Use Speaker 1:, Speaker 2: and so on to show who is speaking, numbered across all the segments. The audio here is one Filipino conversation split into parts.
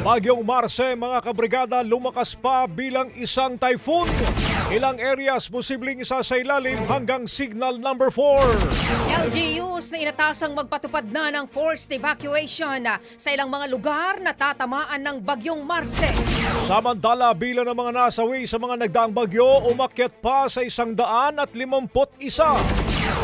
Speaker 1: Bagyong Marse, mga kabrigada, lumakas pa bilang isang typhoon. Ilang areas posibleng isa sa ilalim hanggang signal number 4.
Speaker 2: LGUs na inatasang magpatupad na ng forced evacuation sa ilang mga lugar na tatamaan ng bagyong Marse.
Speaker 1: Samantala, bilang ng mga nasawi sa mga nagdaang bagyo, umakyat pa sa isang daan at limampot isa.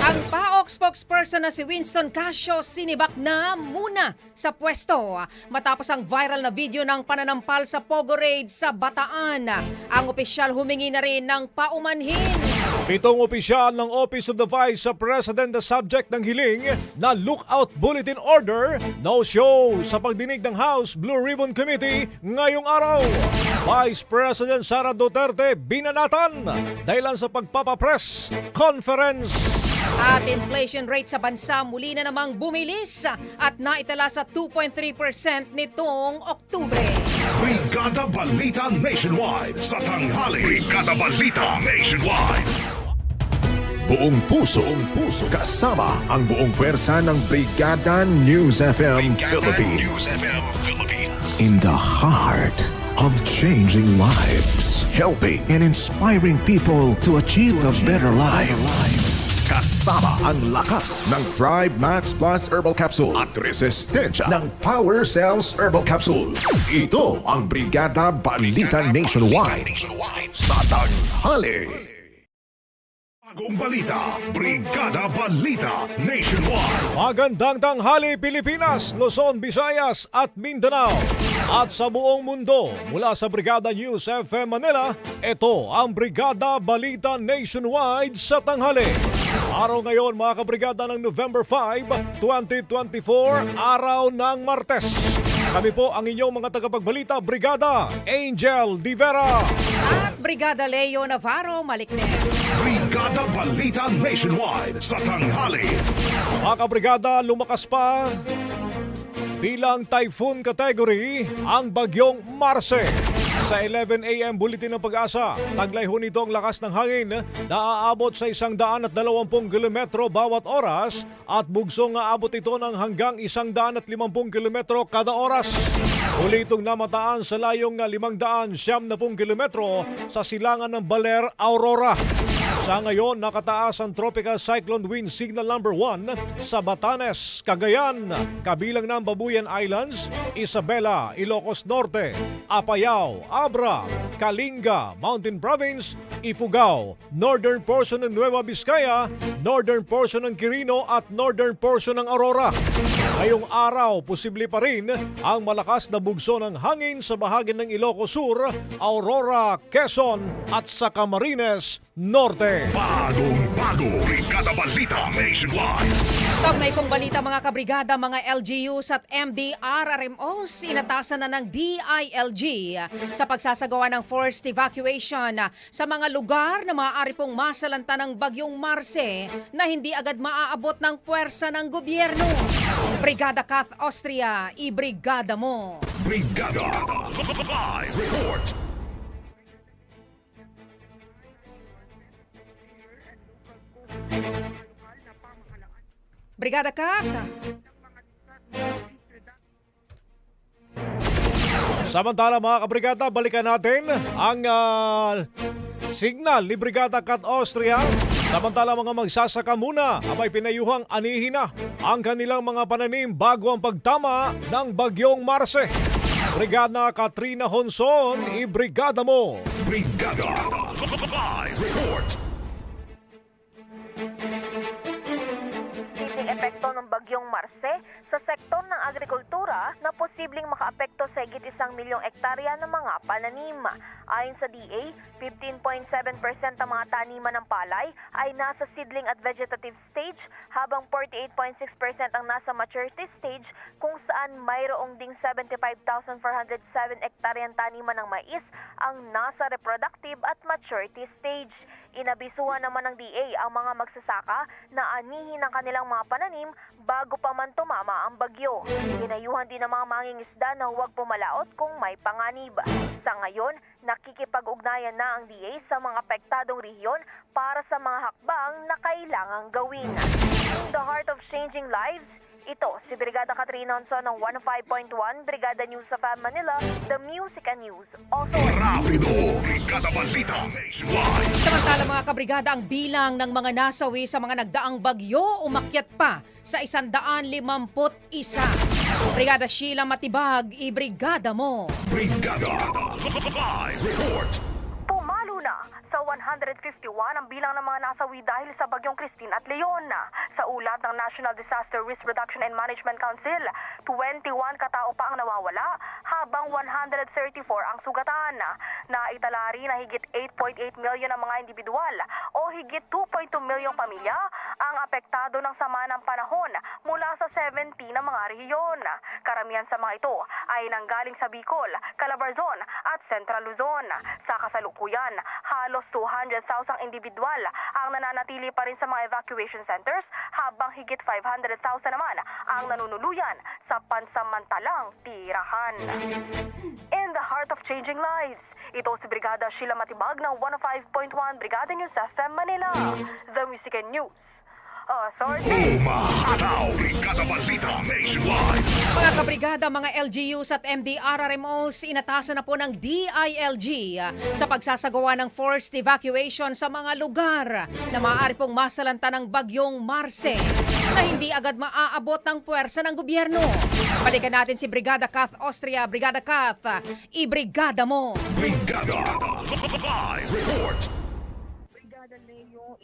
Speaker 2: Ang PAOK spokesperson na si Winston Casio sinibak na muna sa pwesto matapos ang viral na video ng pananampal sa Pogo Raid sa Bataan. Ang opisyal humingi na rin ng paumanhin.
Speaker 1: Pitong opisyal ng Office of the Vice President na subject ng hiling na lookout bulletin order no show sa pagdinig ng House Blue Ribbon Committee ngayong araw. Vice President Sara Duterte binanatan dahilan sa pagpapapress conference.
Speaker 2: At inflation rate sa bansa muli na namang bumilis at naitala sa 2.3% nitong Oktubre.
Speaker 3: Brigada Balita Nationwide sa tanghali. Brigada Balita Nationwide.
Speaker 4: Buong puso, buong puso, kasama ang buong pwersa ng Brigada News FM Philippines. In the heart of changing lives, helping and inspiring people to achieve a better life. Kasama ang lakas ng Thrive Max Plus Herbal Capsule at resistensya ng Power Cells Herbal Capsule. Ito ang Brigada Balita Nationwide sa tanghali.
Speaker 3: Bagong balita. Brigada Balita Nationwide.
Speaker 1: Magandang tanghali Pilipinas, Luzon, Visayas at Mindanao. At sa buong mundo, mula sa Brigada News FM Manila, ito ang Brigada Balita Nationwide sa tanghali. Araw ngayon mga kabrigada ng November 5, 2024, araw ng Martes. Kami po ang inyong mga tagapagbalita, Brigada Angel Di Vera.
Speaker 2: At Brigada Leo Navarro Malikne.
Speaker 3: Brigada Balita Nationwide sa tanghali.
Speaker 1: Mga kabrigada, lumakas pa bilang typhoon category ang bagyong Marce. Sa 11 a.m. Bulletin ng Pag-asa, taglay ho nito ang lakas ng hangin na aabot sa 120 kilometro bawat oras at bugsong aabot ito ng hanggang 150 kilometro kada oras. Uli itong namataan sa layong 570 kilometro sa silangan ng Baler, Aurora. Sa ngayon, nakataas ang Tropical Cyclone Wind Signal Number 1 sa Batanes, Cagayan, kabilang ng Babuyan Islands, Isabela, Ilocos Norte, Apayao, Abra, Kalinga, Mountain Province, Ifugao, northern portion ng Nueva Vizcaya, northern portion ng Quirino at northern portion ng Aurora. Ngayong araw, posible pa rin ang malakas na bugso ng hangin sa bahagi ng Ilocos Sur, Aurora, Quezon at sa Camarines Norte.
Speaker 3: Bagong bago. Brigada Balita Nationwide.
Speaker 2: Kaugnay pong balita mga kabrigada, mga LGUs at MDRRMOs, inatasan na ng DILG sa pagsasagawa ng forced evacuation sa mga lugar na maaari pong masalanta ng bagyong Marse na hindi agad maaabot ng puwersa ng gobyerno. Brigada Kath Austria, ibrigada mo.
Speaker 3: Brigada. Live report.
Speaker 2: Brigada Kath.
Speaker 1: Samantala mga kabrigada, balikan natin ang ah, signal ni Brigada Kat Austria. Samantala mga magsasaka muna, abay pinayuhang anihin na ang kanilang mga pananim bago ang pagtama ng bagyong Marse. Brigada Katrina Honson, ibrigada mo!
Speaker 3: Brigada. Live report.
Speaker 5: Ng bagyong Marse sa sektor ng agrikultura na posibleng makaapekto sa higit isang milyong ektarya ng mga pananim. Ayon sa DA, 15.7% ng mga taniman ng palay ay nasa seedling at vegetative stage habang 48.6% ang nasa maturity stage kung saan mayroong ding 75,407 ektaryang taniman ng mais ang nasa reproductive at maturity stage. Inabisuhan naman ng DA ang mga magsasaka na anihin ang kanilang mga pananim bago pa man tumama ang bagyo. Inayuhan din ng mga mangingisda na huwag pumalaot kung may panganib. Sa ngayon, nakikipag-ugnayan na ang DA sa mga apektadong rehiyon para sa mga hakbang na kailangang gawin. In the heart of changing lives, ito si Brigada Katrina Onson ng 15.1 Brigada News sa FAM Manila, The Music and News Authority.
Speaker 3: Rapido. Brigada Balita Nationwide.
Speaker 2: Samantala mga kabrigada, ang bilang ng mga nasawi sa mga nagdaang bagyo umakyat pa sa 151. Brigada Sheila Matibag, ibrigada mo.
Speaker 3: Brigada. Live report.
Speaker 5: Pumalo na sa 151 ang bilang ng mga nasawi dahil sa bagyong Christine at Leon. Sa ulat ng National Disaster Risk Reduction and Management Council, 21 katao pa ang nawawala habang 134 ang sugatan. Naitala rin na higit 8.8 milyon ang mga individual o higit 2.2 milyong pamilya ang apektado ng sama ng panahon mula sa 70 na mga rehiyon. Karamihan sa mga ito ay nanggaling sa Bicol, Calabarzon at Central Luzon. Sa kasalukuyan, halos 200,000 individual ang nananatili pa rin sa mga evacuation centers habang higit 500,000 naman ang nanunuluyan sa pansamantalang tirahan. In the heart of changing lives, ito si Brigada Sheila Matibag ng 105.1 Brigada News FM Manila, The Music and News Authority.
Speaker 3: Umahataw. Brigada Balita Nationwide.
Speaker 2: Mga kabrigada, mga LGUs at MDRRMOs, inatasan na po ng DILG sa pagsasagawa ng forced evacuation sa mga lugar na maaari pong masalanta ng bagyong Marse na hindi agad maaabot ng puwersa ng gobyerno. Balikan natin si Brigada Kath Austria. Brigada Kath, ibrigada mo.
Speaker 3: Brigada. Live report.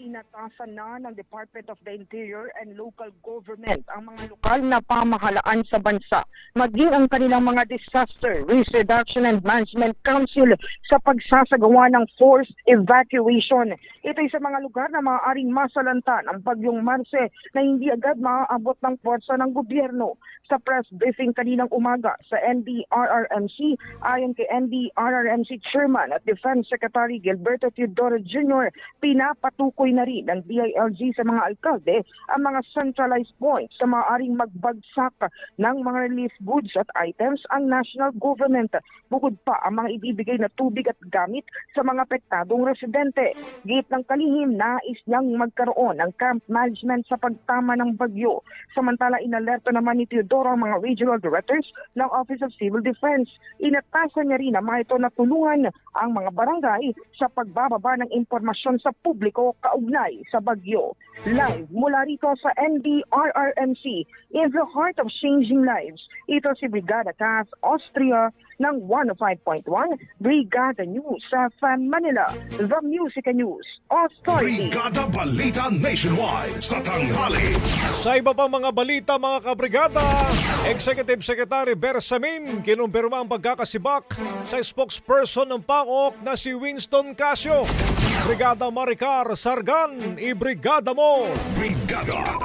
Speaker 6: Inatasan na ng Department of the Interior and Local Government ang mga lokal na pamahalaan sa bansa, maging ang kanilang mga Disaster Risk Reduction and Management Council sa pagsasagawa ng forced evacuation. Ito'y sa mga lugar na maaaring masalanta ng bagyong Marce na hindi agad maaabot ng pwersa ng gobyerno. Sa press briefing kaninang umaga sa NDRRMC, ayon kay NDRRMC Chairman at Defense Secretary Gilberto Teodoro Jr., pinapatukoy na rin ng DILG sa mga alkalde ang mga centralized points sa maaaring magbagsak ng mga relief goods at items ang national government. Bukod pa ang mga ibibigay na tubig at gamit sa mga apektadong residente. Gate ng kalihim, nais niyang magkaroon ng camp management sa pagtama ng bagyo. Samantala, inalerto naman ni Teodoro ang mga regional directors ng Office of Civil Defense. Inatasan niya rin na mga ito na tulungan ang mga barangay sa pagbababa ng impormasyon sa publiko kaugnay sa bagyo. Live mula rito sa NDRRMC in the heart of changing lives. Ito si Brigada Cass Austria ng 105.1 Brigada News sa Manila, The Music and News Authority.
Speaker 3: Brigada Balita Nationwide sa tanghali.
Speaker 1: Sa iba pang mga balita mga kabrigada, Executive Secretary Bersamin kinumpirma ang pagkakasibak sa spokesperson ng PAOK na si Winston Casio. Brigada Maricar Sargan, ibrigada mo!
Speaker 3: Brigada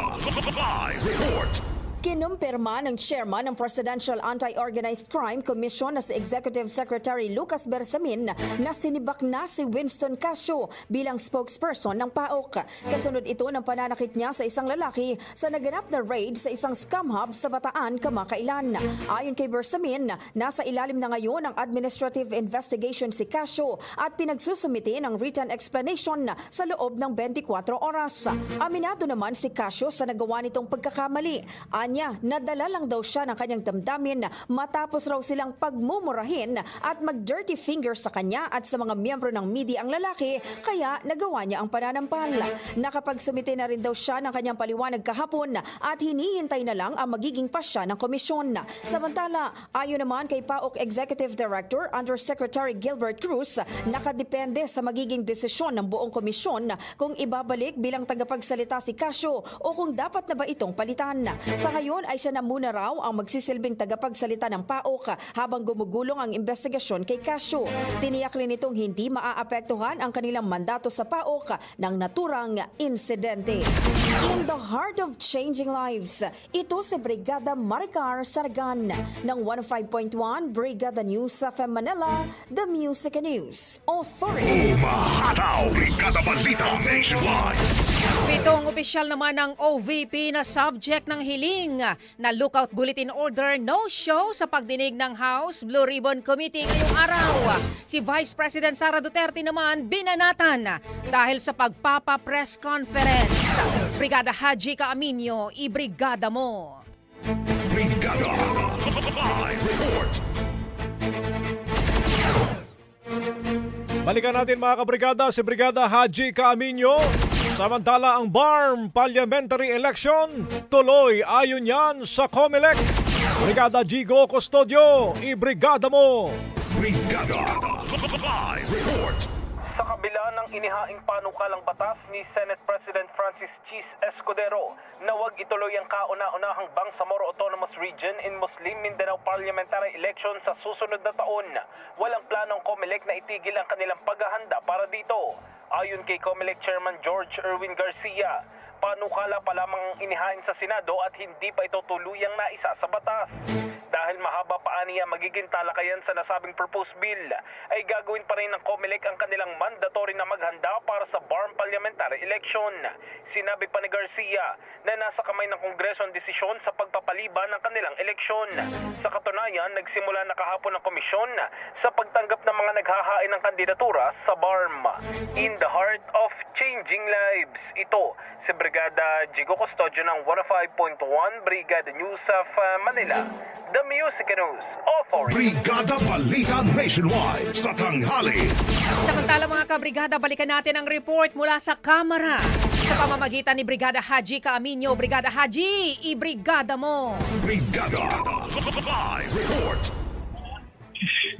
Speaker 3: Live Report.
Speaker 7: Kinumpirma ng chairman ng Presidential Anti-Organized Crime Commission na si Executive Secretary Lucas Bersamin na sinibak na si Winston Casio bilang spokesperson ng PAOK. Kasunod ito ng pananakit niya sa isang lalaki sa naganap na raid sa isang scam hub sa Bataan kamakailan. Ayon kay Bersamin, nasa ilalim na ngayon ang administrative investigation si Casio at pinagsusumite ng written explanation sa loob ng 24 oras. Aminado naman si Casio sa nagawa nitong pagkakamali. Anya, nadala lang daw siya ng kanyang damdamin matapos raw silang pagmumurahin at mag-dirty fingers sa kanya at sa mga miyembro ng media ang lalaki kaya nagawa niya ang pananampal. Nakapagsumite na rin daw siya ng kanyang paliwanag kahapon at hinihintay na lang ang magiging pasya ng komisyon. Samantala, ayon naman kay PAOK Executive Director Undersecretary Gilbert Cruz, nakadepende sa magiging desisyon ng buong komisyon kung ibabalik bilang tagapagsalita si Casio o kung dapat na ba itong palitan. Sa ngayon ay siya na muna raw ang magsisilbing tagapagsalita ng PAOK habang gumugulong ang investigasyon kay Casio. Tiniyak rin itong hindi maaapektuhan ang kanilang mandato sa PAOK ng naturang insidente. In the heart of changing lives, ito si Brigada Maricar Sargan ng 105.1 Brigada News sa Manila, The Music News Authority.
Speaker 3: Umahataw. Brigada Balita Nationwide.
Speaker 2: Pitong opisyal naman ng OVP na subject ng hiling na lookout bulletin order no-show sa pagdinig ng House Blue Ribbon Committee ngayong araw. Si Vice President Sara Duterte naman binanatan dahil sa pagpapa-press conference. Brigada Haji Kaaminyo, ibrigada mo.
Speaker 3: Brigada Live Report.
Speaker 1: Balikan natin mga kabrigada si Brigada Haji Kaaminyo. Samantala ang BARM Parliamentary Election tuloy ayon yan sa COMELEC. Brigada Gigo Custodio, ibrigada mo!
Speaker 3: Brigada Live Report.
Speaker 8: Inihaing panukalang batas ni Senate President Francis Chis Escudero na huwag ituloy ang kauna-unahang Bangsamoro Autonomous Region in Muslim Mindanao Parliamentary Election sa susunod na taon, walang planong COMELEC na itigil ang kanilang paghahanda para dito. Ayon kay COMELEC Chairman George Erwin Garcia, panukala pa lamang ang inihain sa Senado at hindi pa ito tuluyang naisa sa batas. Dahil mahaba pa aniya magiging talakayan sa nasabing proposed bill, ay gagawin pa rin ng COMELEC ang kanilang mandatory na maghanda para sa BARM parliamentary election. Sinabi pa ni Garcia na nasa kamay ng Kongreso ang desisyon sa pagpapaliban ng kanilang eleksyon. Sa katunayan, nagsimula na kahapon ang komisyon sa pagtanggap ng mga naghahain ng kandidatura sa BARM. In the heart of changing lives, ito si Brigada Jigo Custodio ng 105.1 Brigada News of uh, Manila, The News Authority.
Speaker 3: Brigada Balita Nationwide sa tanghali.
Speaker 2: Samantala mga kabrigada, balikan natin ang report mula sa Kamara. Sa pamamagitan ni Brigada Haji Kaaminyo, Brigada Haji, ibrigada mo!
Speaker 3: Brigada Live Report.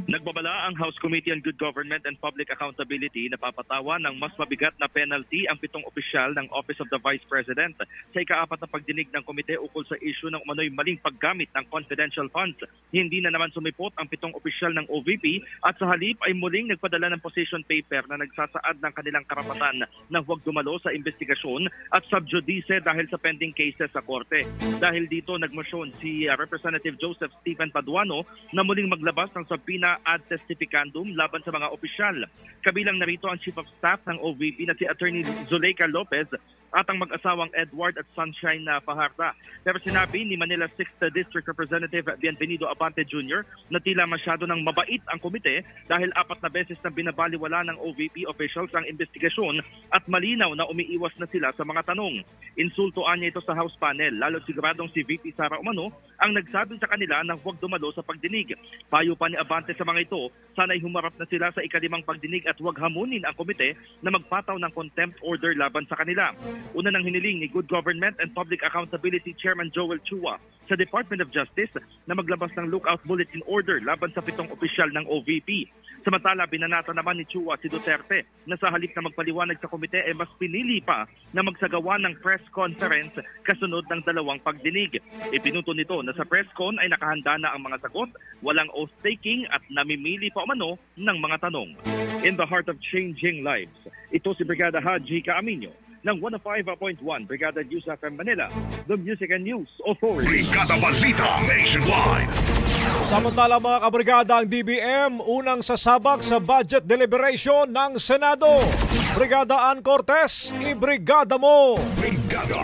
Speaker 9: Nagbabala ang House Committee on Good Government and Public Accountability na papatawa ng mas mabigat na penalty ang pitong opisyal ng Office of the Vice President sa ikaapat na pagdinig ng komite ukol sa issue ng umano'y maling paggamit ng confidential funds. Hindi na naman sumipot ang pitong opisyal ng OVP at sa halip ay muling nagpadala ng position paper na nagsasaad ng kanilang karapatan na huwag dumalo sa investigasyon at subjudice dahil sa pending cases sa korte. Dahil dito nagmosyon si uh, Representative Joseph Stephen Paduano na muling maglabas ng subpoena ad testificandum laban sa mga opisyal. Kabilang narito ang Chief of Staff ng OVP na si Attorney Zuleika Lopez at ang mag-asawang Edward at Sunshine Fajarda. Pero sinabi ni Manila 6th District Representative Bienvenido Abante Jr. na tila masyado ng mabait ang komite dahil apat na beses na binabaliwala ng OVP officials ang investigasyon at malinaw na umiiwas na sila sa mga tanong. Insultoan niya ito sa House panel, lalo siguradong si VP Sara Umano ang nagsabi sa kanila na huwag dumalo sa pagdinig. Payo pa ni Abante sa mga ito, sana'y humarap na sila sa ikalimang pagdinig at huwag hamunin ang komite na magpataw ng contempt order laban sa kanila. Una nang hiniling ni Good Government and Public Accountability Chairman Joel Chua sa Department of Justice na maglabas ng lookout bulletin order laban sa pitong opisyal ng OVP. Samantala, binanata naman ni Chua si Duterte na sa halip na magpaliwanag sa komite ay mas pinili pa na magsagawa ng press conference kasunod ng dalawang pagdinig. Ipinuto nito na sa press con ay nakahanda na ang mga sagot, walang oath-taking at namimili pa umano ng mga tanong. In the heart of changing lives, ito si Brigada Haji Caaminyo ng 105.1 Brigada News FM Manila, the Music and News Authority.
Speaker 3: Brigada Balita Nationwide.
Speaker 1: Samantala mga kabrigada ang DBM unang sasabak sa budget deliberation ng Senado. Brigada Ann Cortez, ibrigada mo!
Speaker 3: Brigada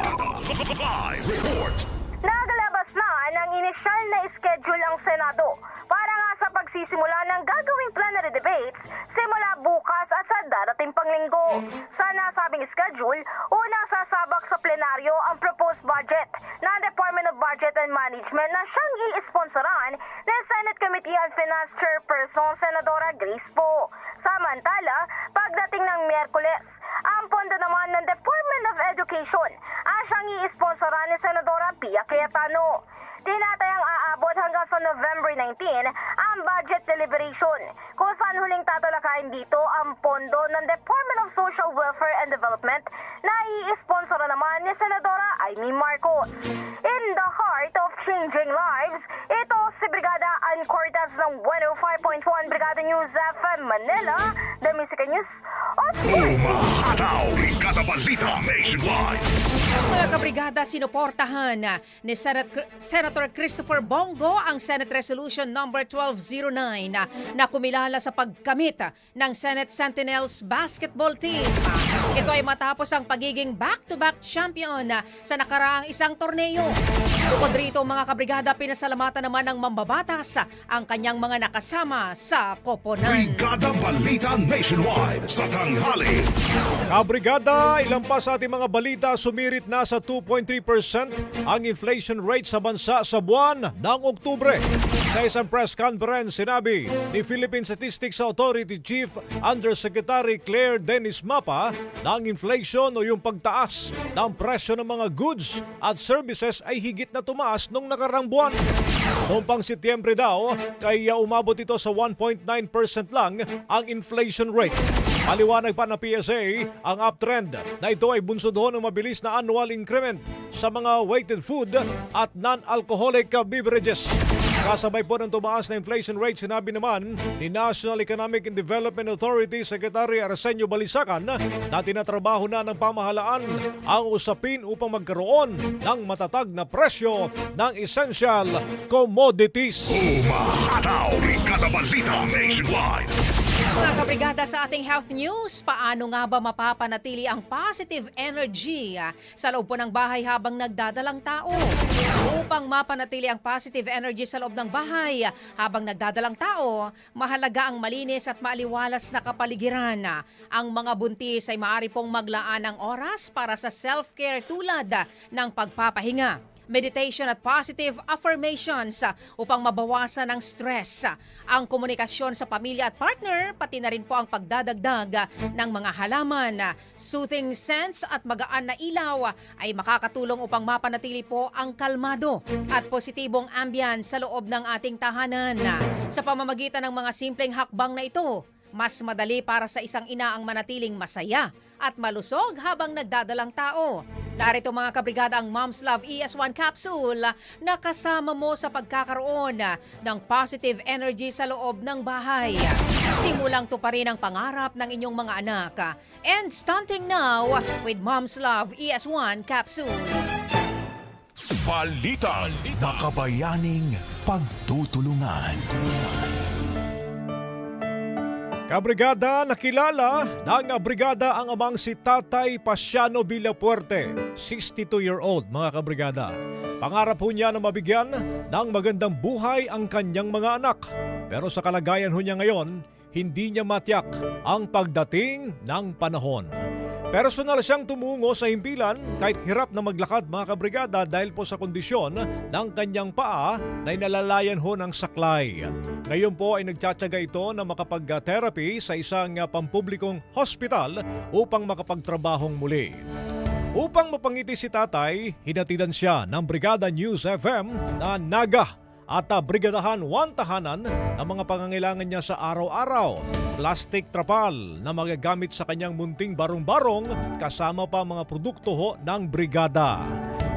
Speaker 3: Live Report.
Speaker 5: Nagalabas na ng inisyal na schedule ang Senado para nga sa pagsisimula ng gagawing plenary debates simula bukas at sa darating pang linggo. Sa nasabing schedule, unang sasabak sa plenaryo ang proposed budget ng Department of Budget and Management na siyang i-sponsoran ng Senate Committee on Finance Chairperson Senadora Grace Po. Samantala, pagdating ng Miyerkules, ang pondo naman ng Department of Education ang siyang i-sponsoran ni Senadora Pia Cayetano. Tinatayang aabot hanggang sa November 19 ang budget deliberation tatalakayin dito ang pondo ng Department of Social Welfare and Development na i-sponsor naman ni Senadora Amy Marcos. In the heart of changing lives, ito si Brigada Ann Cortez ng 105.1 Brigada News FM Manila, The Music News.
Speaker 3: Umahataw. Brigada Balita Nationwide.
Speaker 2: Mga kabrigada, sinuportahan ni Senat- Senator Christopher Bongo ang Senate Resolution number 1209 na, kumilala sa pagkamit ng Senate Sentinels basketball team. Ito ay matapos ang pagiging back-to-back champion na sa nakaraang isang torneo. Bukod rito mga kabrigada, pinasalamatan naman ng mambabatas ang kanyang mga nakasama sa koponan.
Speaker 3: Brigada Balita Nationwide sa tanghali.
Speaker 1: Kabrigada, ilan pa sa ating mga balita sumirit na sa 2.3% ang inflation rate sa bansa sa buwan ng Oktubre. Sa isang press conference, sinabi ni Philippine Statistics Authority Chief Undersecretary Claire Dennis Mapa na ang inflation o yung pagtaas ng presyo ng mga goods at services ay higit na tumaas nung nakarang buwan. Noong pang Setyembre daw, kaya umabot ito sa 1.9% lang ang inflation rate. Maliwanag pa ng PSA ang uptrend na ito ay bunsod ho ng mabilis na annual increment sa mga weighted food at non-alcoholic beverages. Kasabay po ng tumaas na inflation rate, sinabi naman ni National Economic and Development Authority Secretary Arsenio Balisacan na tinatrabaho na ng pamahalaan ang usapin upang magkaroon ng matatag na presyo ng essential commodities.
Speaker 3: Umahataw. Balita Nationwide.
Speaker 2: Mga kabrigada sa ating health news, paano nga ba mapapanatili ang positive energy ah, sa loob po ng bahay habang nagdadalang tao? Upang mapanatili ang positive energy sa loob ng bahay ah, habang nagdadalang tao, mahalaga ang malinis at maaliwalas na kapaligiran. Ang mga buntis ay maaari pong maglaan ng oras para sa self-care tulad ah, ng pagpapahinga meditation at positive affirmations ah, upang mabawasan ang stress. Ang komunikasyon sa pamilya at partner, pati na rin po ang pagdadagdag ah, ng mga halaman. Soothing scents at magaan na ilaw ah, ay makakatulong upang mapanatili po ang kalmado at positibong ambience sa loob ng ating tahanan. Ah, Sa pamamagitan ng mga simpleng hakbang na ito, mas madali para sa isang ina ang manatiling masaya at malusog habang nagdadalang tao. Narito mga kabrigada ang Mom's Love ES1 capsule na kasama mo sa pagkakaroon ng positive energy sa loob ng bahay. Simulang tuparin ang pangarap ng inyong mga anak. And stunting now with Mom's Love ES1 capsule.
Speaker 3: Balita. Makabayaning pagtutulungan.
Speaker 1: Kabrigada, nakilala ng brigada ang amang si Tatay Pasiano Villapuerte, 62-year-old mga kabrigada. Pangarap po niya na mabigyan ng magandang buhay ang kanyang mga anak. Pero sa kalagayan ho niya ngayon, hindi niya matiyak ang pagdating ng panahon. Personal siyang tumungo sa himpilan kahit hirap na maglakad mga kabrigada dahil po sa kondisyon ng kanyang paa na inalalayan ho ng saklay. Ngayon po ay nagtsatsaga ito na makapag-therapy sa isang pampublikong hospital upang makapagtrabahong muli. Upang mapangiti si tatay, hinatidan siya ng Brigada News FM na naga at ah, brigadahan one tahanan ang mga pangangailangan niya sa araw-araw. Plastic trapal na magagamit sa kanyang munting barong-barong kasama pa mga produkto ho ng brigada.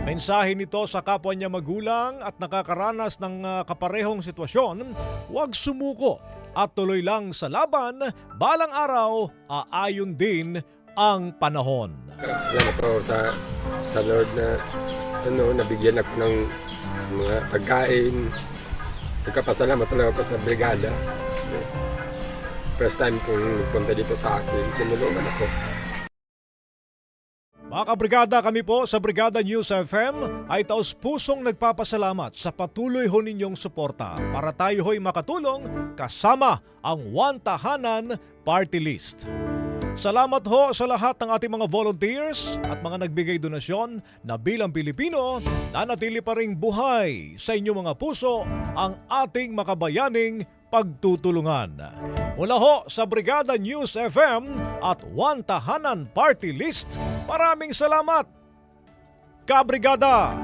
Speaker 1: Mensahe nito sa kapwa niya magulang at nakakaranas ng ah, kaparehong sitwasyon, huwag sumuko at tuloy lang sa laban, balang araw aayon din ang panahon.
Speaker 10: Salamat po sa sa Lord na ano, nabigyan ako ng mga pagkain. Nagkapasalamat talaga ako sa brigada. First time kong punta dito sa akin, tinulungan ako.
Speaker 1: Mga kabrigada kami po sa Brigada News FM ay taos pusong nagpapasalamat sa patuloy ho ninyong suporta para tayo ho'y makatulong kasama ang One Tahanan Party List. Salamat ho sa lahat ng ating mga volunteers at mga nagbigay donasyon na bilang Pilipino nanatili pa ring buhay sa inyong mga puso ang ating makabayaning pagtutulungan. Mula ho sa Brigada News FM at One Tahanan Party List, maraming salamat! Kabrigada!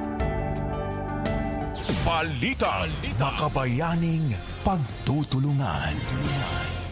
Speaker 3: Balita. Makabayaning pagtutulungan.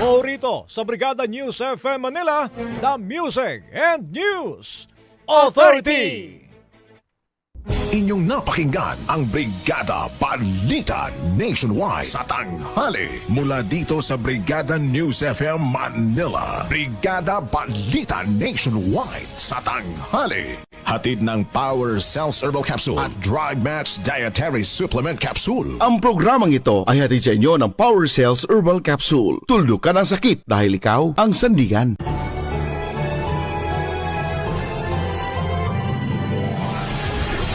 Speaker 1: O sa Brigada News FM Manila, the Music and News Authority.
Speaker 4: Inyong napakinggan ang Brigada Balita Nationwide sa tanghali mula dito sa Brigada News FM Manila. Brigada Balita Nationwide sa tanghali. Hatid ng Power Cells Herbal Capsule at Dry Match Dietary Supplement Capsule.
Speaker 11: Ang programang ito ay hatid sa inyo ng Power Cells Herbal Capsule. Tuldok ka ng sakit dahil ikaw ang sandigan.